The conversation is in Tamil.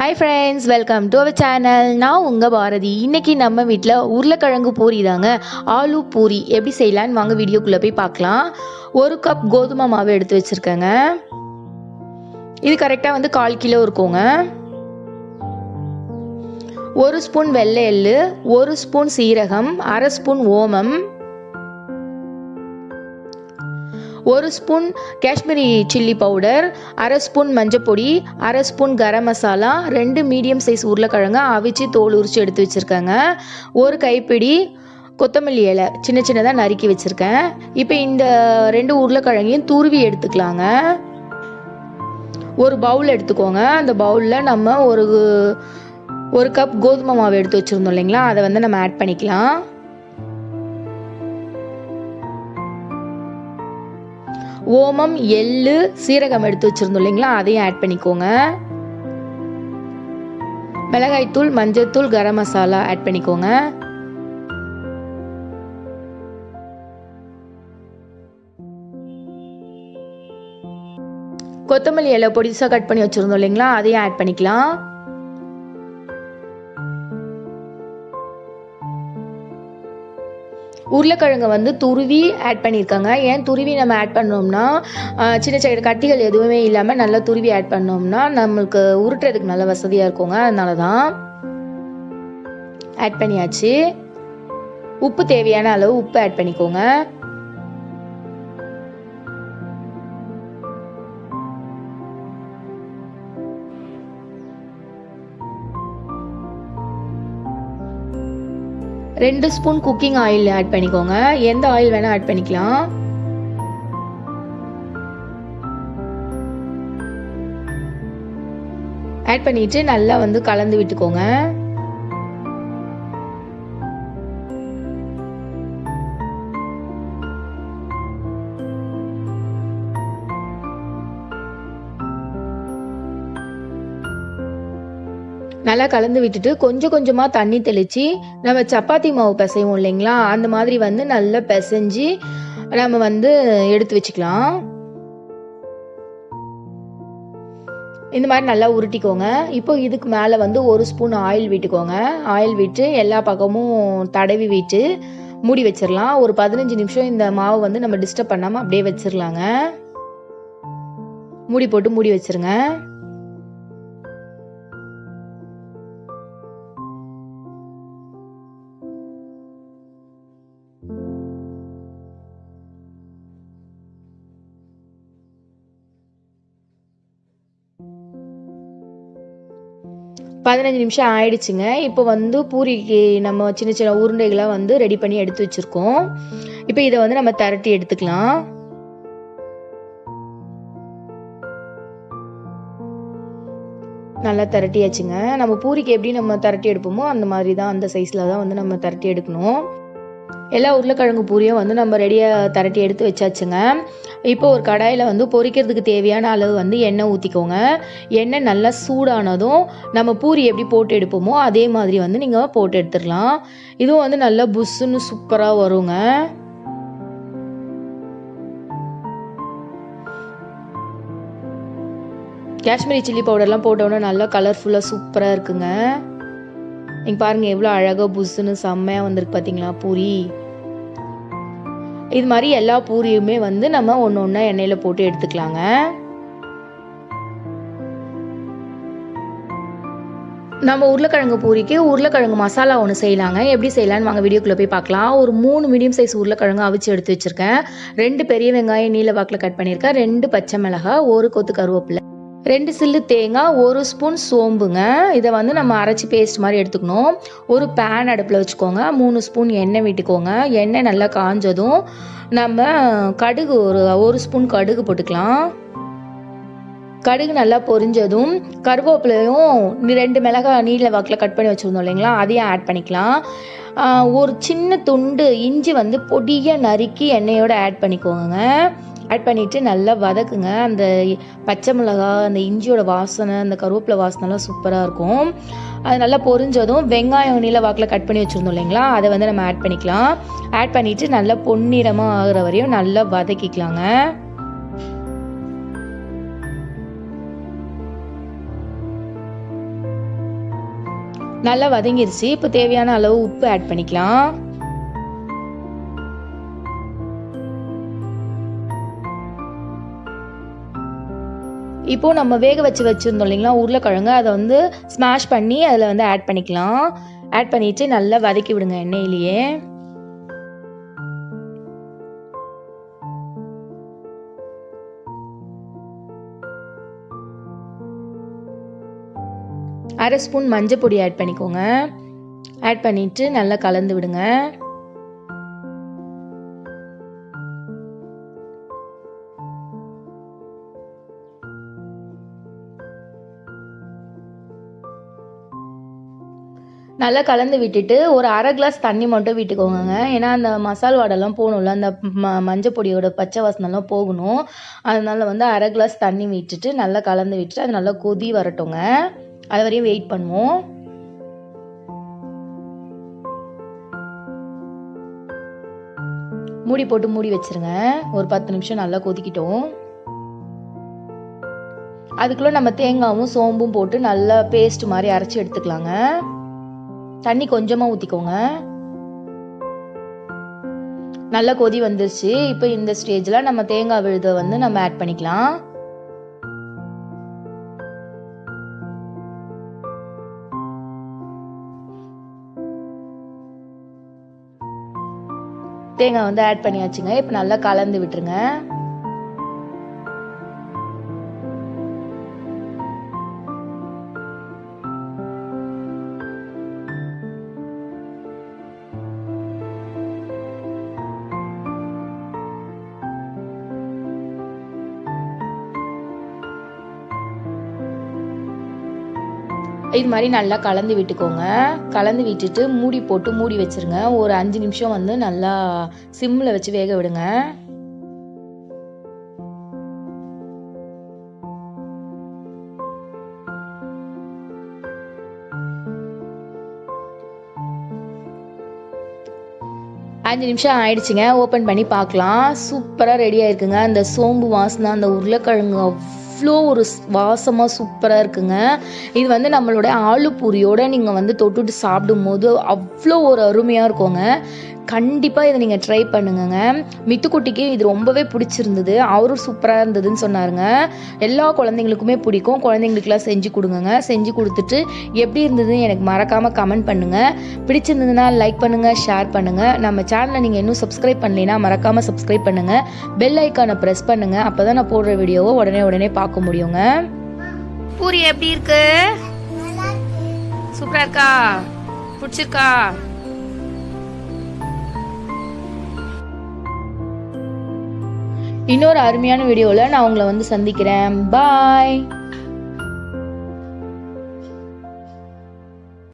Hi friends welcome to our channel நான் உங்கள் பாரதி. இன்றைக்கி நம்ம வீட்டில் உருளைக்கிழங்கு பூரி தாங்க. ஆலு பூரி எப்படி செய்யலான்னு வாங்க வீடியோக்குள்ளே போய் பார்க்கலாம். ஒரு கப் கோதுமை மாவு எடுத்து வச்சுருக்கேங்க. இது கரெக்டாக வந்து கால் கிலோ இருக்குங்க. ஒரு ஸ்பூன் வெள்ளை எள்ளு ஒரு ஸ்பூன் சீரகம் அரை ஸ்பூன் ஓமம் ஒரு ஸ்பூன் காஷ்மீரி சில்லி பவுடர் அரை ஸ்பூன் மஞ்சப்பொடி அரை ஸ்பூன் கரம் மசாலா ரெண்டு மீடியம் சைஸ் உருளைக்கிழங்கு அவிச்சு தோல் உரிச்சு எடுத்து வச்சுருக்கேங்க. ஒரு கைப்பிடி கொத்தமல்லி இலை சின்ன சின்னதாக நறுக்கி வச்சுருக்கேன். இப்போ இந்த ரெண்டு உருளைக்கிழங்கையும் துருவி எடுத்துக்கலாங்க. ஒரு பவுல் எடுத்துக்கோங்க. அந்த பவுலில் நம்ம ஒரு ஒரு கப் கோதுமை மாவு எடுத்து வச்சுருந்தோம் இல்லைங்களா? அதை வந்து நம்ம ஆட் பண்ணிக்கலாம். ஓமம் எள்ளு சீரகம் எடுத்து வச்சிருந்தோம் இல்லைங்களா? அதையும் ஆட் பண்ணிக்கோங்க. மிளகாய்த்தூள் மஞ்சத்தூள் கரம் மசாலா ஆட் பண்ணிக்கோங்க. கொத்தமல்லி இலை பொடிசாக கட் பண்ணி வச்சுருந்தோம் இல்லைங்களா? அதையும் ஆட் பண்ணிக்கலாம். உருளைக்கிழங்கை வந்து துருவி ஆட் பண்ணியிருக்காங்க. ஏன் துருவி நம்ம ஆட் பண்ணோம்னா சின்ன சின்ன கட்டிகள் எதுவுமே இல்லாமல் நல்லா துருவி ஆட் பண்ணோம்னா நம்மளுக்கு உருட்டுறதுக்கு நல்ல வசதியாக இருக்குங்க. அதனால தான் ஆட் பண்ணியாச்சு. உப்பு தேவையான அளவு உப்பு ஆட் பண்ணிக்கோங்க. ரெண்டு ஸ்பூன் குக்கிங் ஆயில் ஆட் பண்ணிக்கோங்க. எந்த ஆயில் வேணால் ஆட் பண்ணிக்கலாம். ஆட் பண்ணிட்டு நல்லா வந்து கலந்து விட்டுக்கோங்க. நல்லா கலந்து விட்டுட்டு கொஞ்சம் கொஞ்சமாக தண்ணி தெளித்து நம்ம சப்பாத்தி மாவு பிசைவோம் இல்லைங்களா? அந்த மாதிரி வந்து நல்லா பிசைஞ்சு நம்ம வந்து எடுத்து வச்சுக்கலாம். இந்த மாதிரி நல்லா உருட்டிக்கோங்க. இப்போ இதுக்கு மேலே வந்து ஒரு ஸ்பூன் ஆயில் விட்டுக்கோங்க. ஆயில் விட்டு எல்லா பக்கமும் தடவி விட்டு மூடி வச்சிடலாம் ஒரு பதினஞ்சு நிமிஷம் இந்த மாவு வந்து நம்ம டிஸ்டர்ப் பண்ணாமல் அப்படியே வச்சிடலாங்க மூடி போட்டு மூடி வச்சிருங்க. பதினஞ்சு நிமிஷம் ஆயிடுச்சுங்க. இப்போ வந்து பூரிக்கு நம்ம சின்ன சின்ன உருண்டைகளாக வந்து ரெடி பண்ணி எடுத்து வச்சுருக்கோம். இப்போ இதை வந்து நம்ம திரட்டி எடுத்துக்கலாம். நல்லா திரட்டியாச்சுங்க. நம்ம பூரிக்கு எப்படி நம்ம திரட்டி எடுப்போமோ அந்த மாதிரி தான் அந்த சைஸில் தான் வந்து நம்ம திரட்டி எடுக்கணும். எல்லா உருளைக்கிழங்கு பூரியும் வந்து நம்ம ரெடியாக திரட்டி எடுத்து வச்சாச்சுங்க. இப்போ ஒரு கடாயில் வந்து பொரிக்கிறதுக்கு தேவையான அளவு வந்து எண்ணெய் ஊற்றிக்கோங்க எண்ணெய் நல்லா சூடானதும் நம்ம பூரி எப்படி போட்டு எடுப்போமோ அதே மாதிரி வந்து நீங்கள் போட்டு எடுத்துடலாம். இதுவும் வந்து நல்லா புஷ்ஷுன்னு சூப்பராக வருங்க. காஷ்மீரி சில்லி பவுடர்லாம் போட்டோன்னே நல்லா கலர்ஃபுல்லாக சூப்பராக இருக்குங்க. நீங்கள் பாருங்கள் எவ்வளோ அழகாக புஷ்ஷுன்னு செம்மையாக வந்திருக்கு பார்த்தீங்களா பூரி. இது மாதிரி எல்லா பூரியுமே வந்து நம்ம ஒன்று ஒன்றா எண்ணெயில் போட்டு எடுத்துக்கலாங்க. நம்ம உருளைக்கிழங்கு பூரிக்கு உருளைக்கிழங்கு மசாலா ஒன்று செய்யலாங்க. எப்படி செய்யலான்னு வாங்க வீடியோக்குள்ளே போய் பார்க்கலாம். ஒரு மூணு மீடியம் சைஸ் உருளைக்கிழங்கு அவிச்சு எடுத்து வச்சுருக்கேன். ரெண்டு பெரிய வெங்காயம் நீல வாக்கில் கட் பண்ணியிருக்கேன். ரெண்டு பச்சை மிளகா ஒரு கொத்து கருவேப்பிலை. ரெண்டு சில்லு தேங்காய் ஒரு ஸ்பூன் சோம்புங்க. இதை வந்து நம்ம அரைச்சி பேஸ்ட் மாதிரி எடுத்துக்கணும். ஒரு பேன் அடுப்பில் வச்சுக்கோங்க. மூணு ஸ்பூன் எண்ணெய் விட்டுக்கோங்க. எண்ணெய் நல்லா காஞ்சதும் நம்ம கடுகு ஒரு ஒரு ஸ்பூன் கடுகு போட்டுக்கலாம். கடுகு நல்லா பொரிஞ்சதும் கருவேப்பிலையும் ரெண்டு மிளகாய் நீல வாக்கில் கட் பண்ணி வச்சுருந்தோம் இல்லைங்களா? அதையும் ஆட் பண்ணிக்கலாம். ஒரு சின்ன துண்டு இஞ்சி வந்து பொடியாக நறுக்கி எண்ணெயோடு ஆட் பண்ணிக்கோங்க. ஆட் பண்ணிவிட்டு நல்லா வதக்குங்க. அந்த பச்சை மிளகா அந்த இஞ்சியோட வாசனை அந்த கருவேப்பிலை வாசனைலாம் சூப்பராக இருக்கும். அது நல்லா பொரிஞ்சதும் வெங்காயம் நீல வாக்கில் கட் பண்ணி வச்சுருந்தோம் இல்லைங்களா? அதை வந்து நம்ம ஆட் பண்ணிக்கலாம். ஆட் பண்ணிவிட்டு நல்லா பொன்னிறமாக ஆகிற வரையும் நல்லா வதக்கிக்கலாங்க. நல்லா வதங்கிருச்சு. இப்போ தேவையான அளவு உப்பு ஆட் பண்ணிக்கலாம். இப்போ நம்ம வேக வச்சு வச்சுருந்தோம் இல்லைங்களா உருளைக்கிழங்கு. அதை வந்து ஸ்மாஷ் பண்ணி அதில் வந்து ஆட் பண்ணிக்கலாம். ஆட் பண்ணிட்டு நல்லா வதக்கி விடுங்க எண்ணெயிலேயே. அரை ஸ்பூன் மஞ்சள் பொடி ஆட் பண்ணிக்கோங்க. ஆட் பண்ணிட்டு நல்லா கலந்து விடுங்க. நல்லா கலந்து விட்டுட்டு ஒரு அரை கிளாஸ் தண்ணி மட்டும் விட்டுக்கோங்க ஏன்னா அந்த மசால் வாடெல்லாம் போகணும்ல அந்த ம மஞ்சள் பொடியோட பச்சை வாசனெல்லாம் போகணும். அதனால வந்து அரை கிளாஸ் தண்ணி விட்டுட்டு நல்லா கலந்து விட்டுட்டு அது நல்லா கொதி வரட்டுங்க. அது வரையும் வெயிட் பண்ணுவோம். மூடி போட்டு மூடி வச்சிருங்க. ஒரு பத்து நிமிஷம் நல்லா கொதிக்கிட்டோம். அதுக்குள்ளே நம்ம தேங்காவும் சோம்பும் போட்டு நல்லா பேஸ்ட் மாதிரி அரைச்சி எடுத்துக்கலாங்க. தண்ணி கொஞ்சமாக ஊற்றிக்கோங்க நல்லா கொதி வந்துருச்சு. இப்போ இந்த ஸ்டேஜில் நம்ம தேங்காய் விழுதை வந்து நம்ம ஆட் பண்ணிக்கலாம். தேங்காய் வந்து ஆட் பண்ணியாச்சுங்க. இப்போ நல்லா கலந்து விட்டுருங்க. இது மாதிரி நல்லா கலந்து விட்டுக்கோங்க. கலந்து விட்டுட்டு மூடி போட்டு மூடி வச்சிருங்க. ஒரு அஞ்சு நிமிஷம் வந்து நல்லா சிம்மில் வச்சு வேக விடுங்க. அஞ்சு நிமிஷம் ஆயிடுச்சுங்க. ஓப்பன் பண்ணி பார்க்கலாம். சூப்பராக ரெடி ஆயிருக்குங்க. அந்த சோம்பு வாசனை அந்த உருளைக்கிழங்கு அவ்வளோ ஒரு வாசமாக சூப்பராக இருக்குங்க. இது வந்து நம்மளோட ஆலு பூரியோட நீங்கள் வந்து தொட்டுட்டு சாப்பிடும்போது அவ்வளோ ஒரு அருமையாக இருக்குங்க. கண்டிப்பாக இதை நீங்கள் ட்ரை பண்ணுங்கங்க. மித்துக்குட்டிக்கு இது ரொம்பவே பிடிச்சிருந்தது. அவரும் சூப்பராக இருந்ததுன்னு சொன்னாருங்க. எல்லா குழந்தைங்களுக்குமே பிடிக்கும். குழந்தைங்களுக்குலாம் செஞ்சு கொடுங்கங்க. செஞ்சு கொடுத்துட்டு எப்படி இருந்ததுன்னு எனக்கு மறக்காமல் கமெண்ட் பண்ணுங்கள் பிடிச்சிருந்ததுன்னா லைக் பண்ணுங்கள் ஷேர் பண்ணுங்கள் நம்ம சேனலை நீங்கள் இன்னும் சப்ஸ்கிரைப் பண்ணலைன்னா மறக்காமல் சப்ஸ்கிரைப் பண்ணுங்கள் பெல் ஐக்கானை ப்ரெஸ் பண்ணுங்கள் அப்போ தான் நான் போடுற வீடியோவை உடனே உடனே பார்க்க முடியுங்க. பூரி எப்படி இருக்கு? சூப்பராக இருக்கா? பிடிச்சிருக்கா? இன்னொரு அருமையான வீடியோவில் நான் உங்களை வந்து சந்திக்கிறேன். பாய்